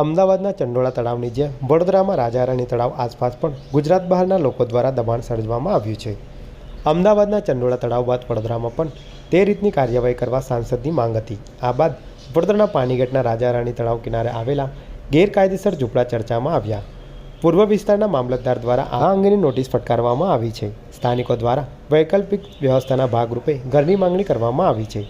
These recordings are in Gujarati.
અમદાવાદના ચંડોળા તળાવની જેમ વડોદરામાં રાજારાણી તળાવ આસપાસ પણ ગુજરાત બહારના લોકો દ્વારા દબાણ સર્જવામાં આવ્યું છે. અમદાવાદના ચંડોળા તળાવ બાદ વડોદરામાં પણ તે રીતની કાર્યવાહી કરવા સાંસદની માંગ હતી. આ બાદ વડોદરાના પાણીગેટના રાજારાણી તળાવ કિનારે આવેલા ગેરકાયદેસર ઝૂંપડા ચર્ચામાં આવ્યા. પૂર્વ વિસ્તારના મામલતદાર દ્વારા આ અંગેની નોટિસ ફટકારવામાં આવી છે. સ્થાનિકો દ્વારા વૈકલ્પિક વ્યવસ્થાના ભાગરૂપે ઘરની માંગણી કરવામાં આવી છે.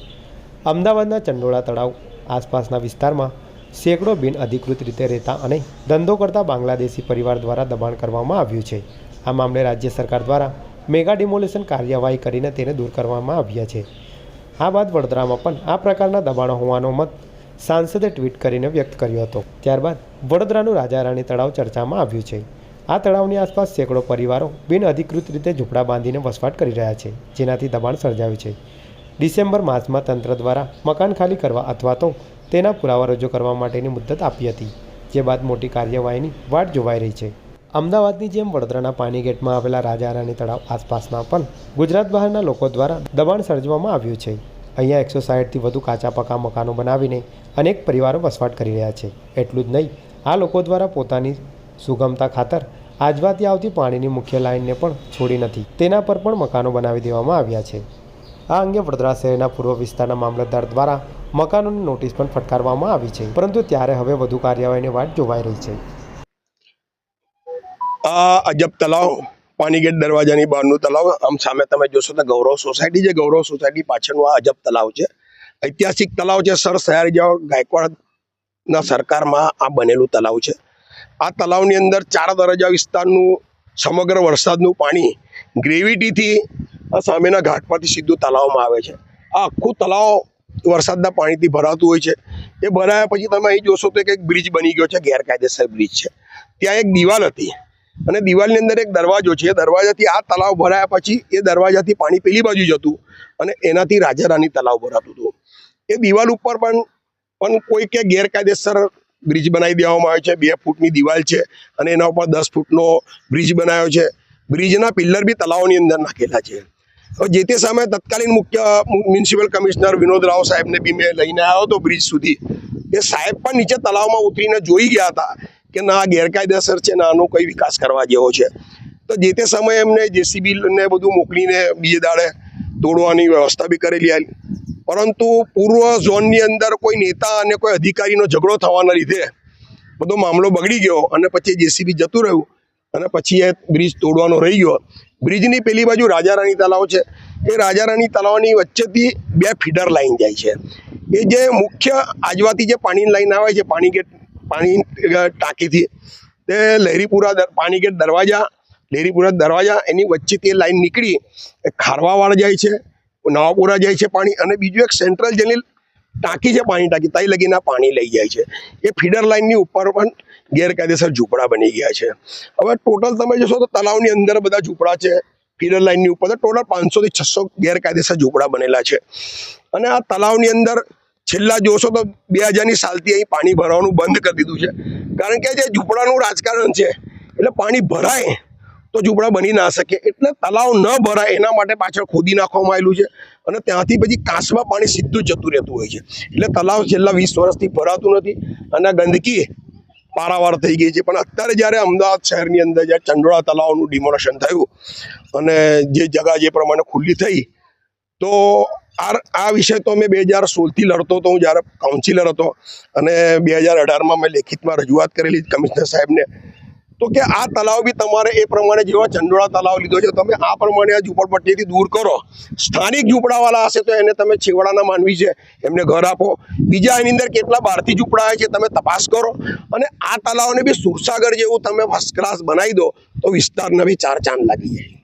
અમદાવાદના ચંડોળા તળાવ આસપાસના વિસ્તારમાં સેંકડો બિનઅધિકૃત રીતે રહેતા અને ધંધો કરતા બાંગ્લાદેશી પરિવાર દ્વારા દબાણ કરવામાં આવ્યું છે. આ મામલે રાજ્ય સરકાર દ્વારા મેગા ડિમોલેશન કાર્યવાહી કરીને તેને દૂર કરવામાં આવ્યા છે. આ બાદ વડોદરામાં પણ આ પ્રકારના દબાણો હોવાનો મત સાંસદે ટ્વીટ કરીને વ્યક્ત કર્યો હતો. ત્યારબાદ વડોદરાનું રાજારાણી તળાવ ચર્ચામાં આવ્યું છે. આ તળાવની આસપાસ સેંકડો પરિવારો બિન અધિકૃત રીતે ઝૂંપડા બાંધીને વસવાટ કરી રહ્યા છે, જેનાથી દબાણ સર્જાયું છે. ડિસેમ્બર માસમાં તંત્ર દ્વારા મકાન ખાલી કરવા અથવા તો તેના પુરાવા રજૂ કરવા માટેની મુદ્દત આપી હતી, જે બાદ મોટી કાર્યવાહીની વાટ જોવાઈ રહી છે. અમદાવાદની જેમ વડોદરાના પાણીગેટમાં આવેલા રાજારાણી તળાવ આસપાસના પણ ગુજરાત બહારના લોકો દ્વારા દબાણ સર્જવામાં આવ્યું છે. અહીંયા એકસો સાઠથી વધુ કાચા પાકા મકાનો બનાવીને અનેક પરિવારો વસવાટ કરી રહ્યા છે. એટલું જ નહીં, આ લોકો દ્વારા પોતાની સુગમતા ખાતર આજવાથી આવતી પાણીની મુખ્ય લાઇનને પણ છોડી નથી, તેના પર પણ મકાનો બનાવી દેવામાં આવ્યા છે. આ અંગે વડોદરા શહેરના પૂર્વ વિસ્તારના મામલતદાર દ્વારા મકાનોની નોટિસ પણ ફટકારવામાં આવી છે. પરંતુ ત્યારે હવે વધુ કાર્યવાહીની વાટ જોવાઈ રહી છે. આ અજબ તલાવ પાણીગેટ દરવાજાની બહારનું તલાવ, આમ સામે તમે જોશો તો ગૌરવ સોસાયટી છે. ગૌરવ સોસાયટી પાછળનું આ અજબ તલાવ છે. ઐતિહાસિક તલાવ છે. સર સયારીજાઓ ગાયકવાડના સરકારમાં આ બનેલું તલાવ છે. આ તલાવની અંદર ચાર દરજા વિસ્તારનું સમગ્ર વરસાદનું પાણી ગ્રેવિટીથી સામેના ઘાટ પરથી સીધું તલાવમાં આવે છે. આ આખું તલાવ વરસાદના પાણીથી ભરાતું હોય છે. એ ભરાયા પછી તમે અહીં જોશો તો એક એક બ્રિજ બની ગયો છે, ગેરકાયદેસર બ્રિજ છે. ત્યાં એક દિવાલ હતી અને દિવાલની અંદર એક દરવાજો છે. દરવાજાથી આ તલાવ ભરાયા પછી એ દરવાજાથી પાણી પેલી બાજુ જતું અને એનાથી રાજા રાની તલાવ ભરાતું હતું. એ દિવાલ ઉપર પણ પણ કોઈ કે ગેરકાયદેસર બ્રિજ બનાવી દેવામાં આવ્યો છે. બે ફૂટની દિવાલ છે અને એના ઉપર દસ ફૂટનો બ્રિજ બનાવ્યો છે. બ્રિજના પિલ્લર બી તલાવની અંદર નાખેલા છે. જે તે સમયે તત્કાલીન મુખ્ય મ્યુનિસિપલ કમિશનર વિનોદ રાવ સાહેબને બી મેં લઈને આવ્યો હતો બ્રિજ સુધી, એ સાહેબ પણ નીચે તલાવમાં ઉતરીને જોઈ ગયા હતા કે ના, ગેરકાયદેસર છે, ના, આનો કઈ વિકાસ કરવા જેવો છે. તો જે તે સમયે એમને જેસીબી ને બધું મોકલીને બીજે દાડે તોડવાની વ્યવસ્થા બી કરેલી આવી પરંતુ પૂર્વ ઝોનની અંદર કોઈ નેતા અને કોઈ અધિકારીનો ઝઘડો થવાના લીધે બધો મામલો બગડી ગયો અને પછી જેસીબી જતું રહ્યું અને પછી એ બ્રિજ તોડવાનો રહી ગયો. બ્રિજની પેલી બાજુ રાજારાણી તલાવ છે. એ રાજારાણી તલાવની વચ્ચેથી બે ફીડર લાઈન જાય છે. એ જે મુખ્ય આજવાથી જે પાણીની લાઈન આવે છે, પાણી ગેટ પાણી ટાંકીથી, તે લહેરીપુરા પાણી ગેટ દરવાજા, લહેરીપુરા દરવાજા એની વચ્ચેથી એ લાઈન નીકળી, એ ખારવાવાડ જાય છે, નવાપુરા જાય છે પાણી અને બીજું એક સેન્ટ્રલ જેની ટાંકી છે પાણી ટાંકી. તાઈ લગીના પાણી લઈ જાય છે. એ ફીડર લાઇનની ઉપર પણ ગેરકાયદેસર ઝૂંપડા બની ગયા છે. હવે ટોટલ તમે જોશો તો તલાવની અંદર બધા ઝૂંપડા છે, ફીડર લાઇનની ઉપર. ટોટલ પાંચસોથી છસો ગેરકાયદેસર ઝૂંપડા બનેલા છે. અને આ તળાવની અંદર છેલ્લા જોશો તો બે હજારની સાલથી અહીં પાણી ભરવાનું બંધ કરી દીધું છે. કારણ કે જે ઝૂંપડાનું રાજકારણ છે, એટલે પાણી ભરાય. તો ઝૂંપડા બની ના શકે. એટલે તલાવ ન ભરાય, એના માટે પાછળ ખોદી નાખવામાં આવેલું છે. અને ત્યાંથી પછી કાંસમાં પાણી સીધું જતું રહેતું હોય છે. એટલે તલાવ છેલ્લા વીસ વર્ષથી ભરાતું નથી અને ગંદકી પારાવાર થઈ ગઈ છે. પણ અત્યારે જ્યારે અમદાવાદ શહેરની અંદર જ્યારે ચંડોળા તલાવનું ડિમોલેશન થયું અને જે જગા જે પ્રમાણે ખુલ્લી થઈ, તો આ આ વિષય તો મેં બે હજાર સોળથી લડતો હતો. હું જ્યારે કાઉન્સિલર હતો અને બે હજાર અઢારમાં મેં લેખિતમાં રજૂઆત કરેલી કમિશનર સાહેબને. તો કે આ તલાવ બી તમારે એ પ્રમાણે જેવા ચંડોળા તલાવ લીધો છે, તમે આ પ્રમાણે આ ઝૂંપડપટ્ટીથી દૂર કરો. સ્થાનિક ઝૂંપડાવાળા હશે તો એને તમે છેવાડાના માનવી છે, એમને ઘર આપો. બીજા એની અંદર કેટલા બહારથી ઝૂંપડા છે, તમે તપાસ કરો. અને આ તલાવને બી સુરસાગર જેવું તમે ફર્સ્ટ ક્લાસ બનાવી દો, તો વિસ્તારને બી ચાર ચાંદ લાગી જાય.